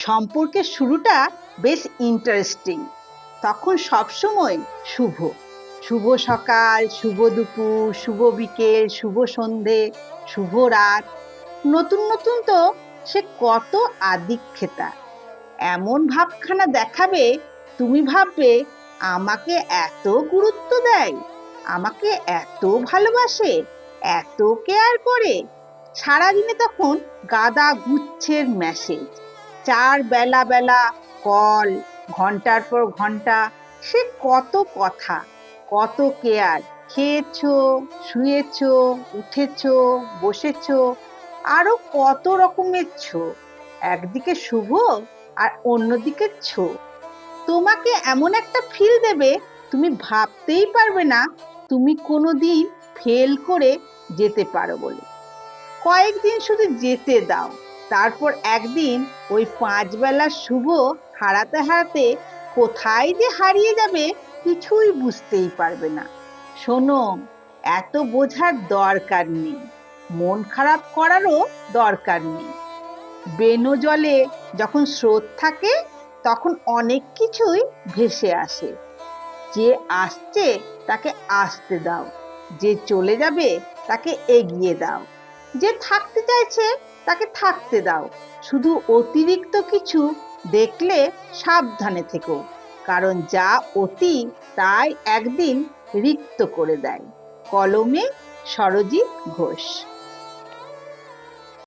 সম্পর্কের শুরুটা বেশ ইন্টারেস্টিং তখন সবসময় শুভ। শুভ সকাল, শুভ দুপুর, শুভ বিকেল, শুভ সন্ধে, শুভ রাত। নতুন নতুন তো সে কত আদিক্ষেতা। এমন ভাবখানা দেখাবে, তুমি ভাববে, আমাকে এত গুরুত্ব দেয়, আমাকে এত ভালোবাসে, এত কেয়ার করে। সারাদিনে তখন গাদা গুচ্ছের মেসেজ চার বেলা বেলা কল, ঘণ্টার পর ঘণ্টা, সে কত কথা, কত কেয়ার। খেয়েছো, শুয়েছো, উঠেছো, বসেছো, আরও কত রকমের ছো একদিকে শুভ আর অন্যদিকে ছো। তোমাকে এমন একটা ফিল দেবে, তুমি ভাবতেই পারবে না তুমি কোনো দিন ফেল করে যেতে পারো বলে। কয়েকদিন শুধু যেতে দাও। তারপর একদিন ওই পাঁচ বেলার শুভ হারাতে হারাতে কোথায় যে হারিয়ে যাবে কিছুই বুঝতেই পারবে না। শোনো, এত বোঝার দরকার নেই। মন খারাপ করারও দরকার নেই। বেনো জলে যখন স্রোত থাকে, তখন অনেক কিছুই ভেসে আসে। যে আসছে, তাকে আসতে দাও। যে চলে যাবে, তাকে এগিয়ে দাও। যে থাকতে চাইছে তাকে থাকতে দাও। শুধু অতিরিক্ত কিছু দেখলে সাবধানে থেকো, কারণ যা অতি তাই একদিন রিক্ত করে দেয়। কলমে সরজিৎ ঘোষ।